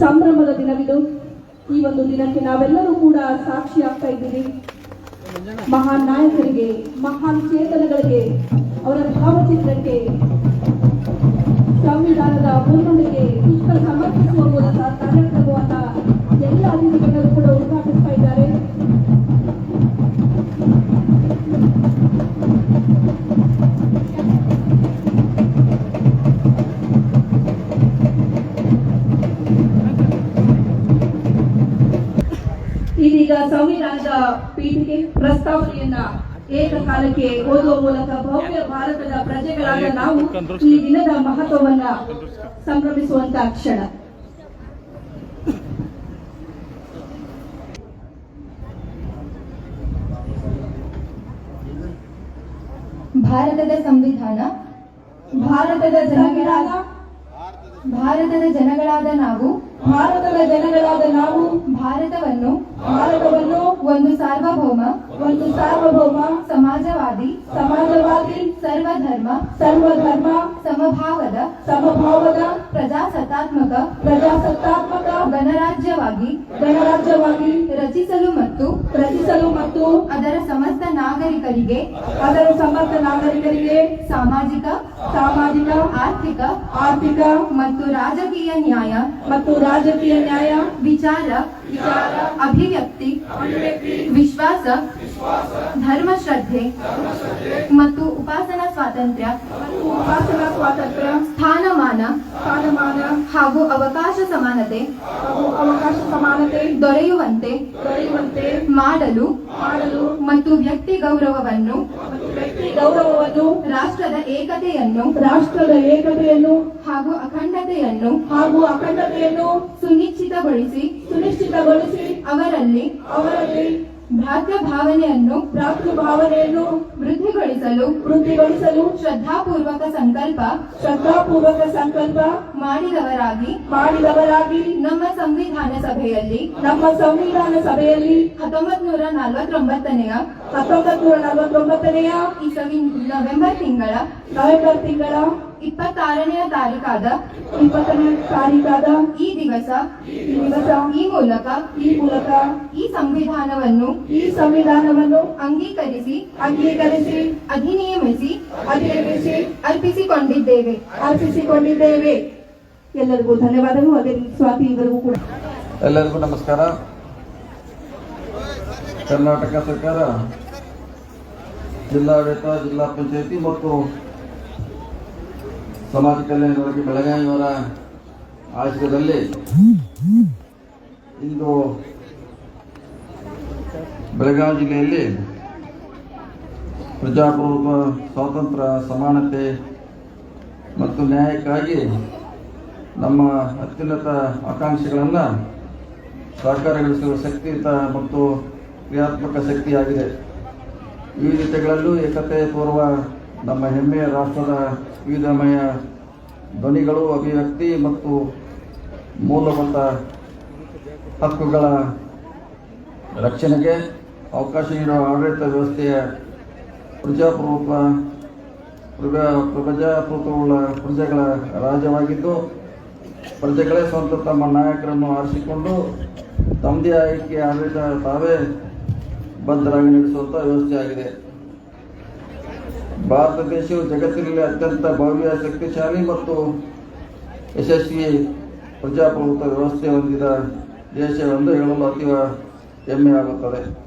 ಸಂಭ್ರಮದ ದಿನವಿದು. ಈ ಒಂದು ದಿನಕ್ಕೆ ನಾವೆಲ್ಲರೂ ಕೂಡ ಸಾಕ್ಷಿ ಆಗ್ತಾ ಇದ್ದೀವಿ. ಮಹಾನ್ ನಾಯಕರಿಗೆ, ಮಹಾನ್ ಚೇತನಗಳಿಗೆ, ಅವರ ಭಾವಚಿತ್ರಕ್ಕೆ, ಸಂವಿಧಾನದ ಮುನ್ನುಡಿಗೆ ಪುಷ್ಪ ಸಮರ್ಪಿಸುವ ಮೂಲಕ ಕಾರ್ಯಕ್ರಮವನ್ನ ಎಲ್ಲ ಅತಿಥಿಗಳು ಕೂಡ ಉದ್ಘಾಟಿಸ್ತಾ ಇದ್ದಾರೆ. ಸಂವಿಧಾನದ ಪೀಠಿಕೆ ಪ್ರಸ್ತಾವನೆಯನ್ನ ಏಕಕಾಲಕ್ಕೆ ಓದುವ ಮೂಲಕ ಭವ್ಯ ಭಾರತದ ಪ್ರಜೆಗಳಾದ ನಾವು ಈ ದಿನದ ಮಹತ್ವವನ್ನ ಸಂಭ್ರಮಿಸುವಂತ ಕ್ಷಣ. ಭಾರತದ ಸಂವಿಧಾನ ಭಾರತದ ಜನಗಳಾದ ಭಾರತದ ಜನಗಳಾದ ನಾವು ಭಾರತದ ಜನಗಳಾದ ನಾವು ಭಾರತವನ್ನು ಭಾರತವನ್ನು ಒಂದು ಸಾರ್ವಭೌಮ ಒಂದು ಸಾರ್ವಭೌಮ ಸಮಾಜವಾದಿ ಸಮಾಜವಾದಿ ಸರ್ವಧರ್ಮ ಸರ್ವಧರ್ಮ ಸಮಭಾವದ ಸಮಭಾವದ ಪ್ರಜಾಸತ್ತಾತ್ಮಕ ಪ್ರಜಾಸತ್ತಾತ್ಮಕ ಗಣರಾಜ್ಯವಾಗಿ ಗಣರಾಜ್ಯವಾಗಿ ರಚಿಸಲು ಮತ್ತು ರಚಿಸಲು ಮತ್ತು ಅದರ ಸಮಸ್ತ ನಾಗರಿಕರಿಗೆ, ಅದರ ಸಮಸ್ತ ನಾಗರಿಕರಿಗೆ ಸಾಮಾಜಿಕ ಸಾಮಾಜಿಕ, ಆರ್ಥಿಕ ಆರ್ಥಿಕ ಮತ್ತು ರಾಜಕೀಯ ನ್ಯಾಯ ಮತ್ತು ರಾಜಕೀಯ ನ್ಯಾಯ, ವಿಚಾರ ಅಭಿವ್ಯಕ್ತಿ, ವಿಶ್ವಾಸ ಧರ್ಮ ಶ್ರದ್ಧೆ ಮತ್ತು ಉಪಾಸನಾ ಸ್ವಾತಂತ್ರ್ಯ ಉಪಾಸನಾ ಸ್ವಾತಂತ್ರ್ಯ ಸ್ಥಾನಮಾನ ಸ್ಥಾನಮಾನ ಹಾಗೂ ಅವಕಾಶ ಸಮಾನತೆ ಅವಕಾಶ ಸಮಾನತೆ ದೊರೆಯುವಂತೆ ದೊರೆಯುವಂತೆ ಮಾಡಲು ಮಾಡಲು ಮತ್ತು ವ್ಯಕ್ತಿ ಗೌರವವನ್ನು ಗೌರವವನ್ನು ರಾಷ್ಟ್ರದ ಏಕತೆಯನ್ನು ರಾಷ್ಟ್ರದ ಏಕತೆಯನ್ನು ಹಾಗೂ ಅಖಂಡತೆಯನ್ನು ಹಾಗೂ ಅಖಂಡತೆಯನ್ನು ಸುನಿಶ್ಚಿತಗೊಳಿಸಿ ಸುನಿಶ್ಚಿತಗೊಳಿಸಿ ಅವರಲ್ಲಿ ಅವರಲ್ಲಿ ಭ್ರಾತೃ ಭಾವನೆಯನ್ನು ಭ್ರಾತೃ ಭಾವನೆಯನ್ನು ವೃದ್ಧಿಗೊಳಿಸಲು ವೃದ್ಧಿಗೊಳಿಸಲು ಶ್ರದ್ಧಾಪೂರ್ವಕ ಸಂಕಲ್ಪ ಶ್ರದ್ಧಾಪೂರ್ವಕ ಸಂಕಲ್ಪ ಮಾಡಿದವರಾಗಿ ಮಾಡಿದವರಾಗಿ ನಮ್ಮ ಸಂವಿಧಾನ ಸಭೆಯಲ್ಲಿ, ನಮ್ಮ ಸಂವಿಧಾನ ಸಭೆಯಲ್ಲಿ ಹತ್ತೊಂಬತ್ ನೂರ ನಲವತ್ತೊಂಬತ್ತನೆಯ ಹತ್ತೊಂಬತ್ತು ನೂರ ನಲವತ್ತೊಂಬತ್ತನೆಯ ಇಸವಿ ನವೆಂಬರ್ ತಿಂಗಳ ನವೆಂಬರ್ ತಿಂಗಳ ಇಪ್ಪತ್ತಾರನೆಯ ತಾರೀಕಾದ, ಇಪ್ಪತ್ತನೇ ತಾರೀಕಾದ ಈ ದಿವಸ ಈ ದಿವಸ ಈ ಮೂಲಕ ಈ ಮೂಲಕ ಈ ಸಂವಿಧಾನವನ್ನು ಈ ಸಂವಿಧಾನವನ್ನು ಅಂಗೀಕರಿಸಿ ಅಂಗೀಕರಿಸಿ, ಅಧಿನಿಯಮಿಸಿ ಅಧಿನಿಯಮಿಸಿ ಅರ್ಪಿಸಿಕೊಂಡಿದ್ದೇವೆ. ಅರ್ಪಿಸಿಕೊಂಡಿದ್ದೇವೆ. ಎಲ್ಲರಿಗೂ ಧನ್ಯವಾದಗಳು. ಅದೇ ಸ್ವಾತಿ ಇವರಿಗೂ ಕೂಡ. ಎಲ್ಲರಿಗೂ ನಮಸ್ಕಾರ. ಕರ್ನಾಟಕ ಸರ್ಕಾರ ಜಿಲ್ಲಾಡಳಿತ, ಜಿಲ್ಲಾ ಪಂಚಾಯತಿ ಮತ್ತು ಸಮಾಜ ಕಲ್ಯಾಣ ಇಲಾಖೆ ಬೆಳಗಾವಿಯವರ ಆಶ್ರಯದಲ್ಲಿ ಇಂದು ಬೆಳಗಾವಿ ಜಿಲ್ಲೆಯಲ್ಲಿ ಪ್ರಜಾಪ್ರಭುತ್ವ, ಸ್ವಾತಂತ್ರ್ಯ, ಸಮಾನತೆ ಮತ್ತು ನ್ಯಾಯಕ್ಕಾಗಿ ನಮ್ಮ ಅತ್ಯುನ್ನತ ಆಕಾಂಕ್ಷೆಗಳನ್ನು ಸಾಕಾರಗೊಳಿಸುವ ಶಕ್ತಿಯುತ ಮತ್ತು ಕ್ರಿಯಾತ್ಮಕ ಶಕ್ತಿಯಾಗಿದೆ. ವಿವಿಧತೆಗಳಲ್ಲೂ ಏಕತೆ ತೋರುವ ನಮ್ಮ ಹೆಮ್ಮೆಯ ರಾಷ್ಟ್ರದ ವಿವಿಧಮಯ ಧ್ವನಿಗಳು, ಅಭಿವ್ಯಕ್ತಿ ಮತ್ತು ಮೂಲಭೂತ ಹಕ್ಕುಗಳ ರಕ್ಷಣೆಗೆ ಅವಕಾಶ ನೀಡುವ ಆಡಳಿತ ವ್ಯವಸ್ಥೆಯ ಪ್ರಜಾಪ್ರಭುತ್ವ ಪ್ರಜಾ ಪ್ರಜಾಪ್ರಭುತ್ವವುಳ್ಳ ಪ್ರಜೆಗಳ ರಾಜ್ಯವಾಗಿದ್ದು, ಪ್ರಜೆಗಳೇ ಸ್ವಂತ ತಮ್ಮ ನಾಯಕರನ್ನು ಆರಿಸಿಕೊಂಡು ತಮ್ಮದೇ ಆಯ್ಕೆ ಆಡಳಿತ ತಾವೇ ಬದ್ಧರಾಗಿ ನಡೆಸುವಂಥ ವ್ಯವಸ್ಥೆಯಾಗಿದೆ. ಭಾರತ ದೇಶವು ಜಗತ್ತಿನಲ್ಲಿ ಅತ್ಯಂತ ಭವ್ಯ, ಶಕ್ತಿಶಾಲಿ ಮತ್ತು ಯಶಸ್ವಿ ಪ್ರಜಾಪ್ರಭುತ್ವ ವ್ಯವಸ್ಥೆ ಹೊಂದಿದ ದೇಶವೆಂದು ಹೇಳಲು ಅತೀವ ಹೆಮ್ಮೆಯಾಗುತ್ತದೆ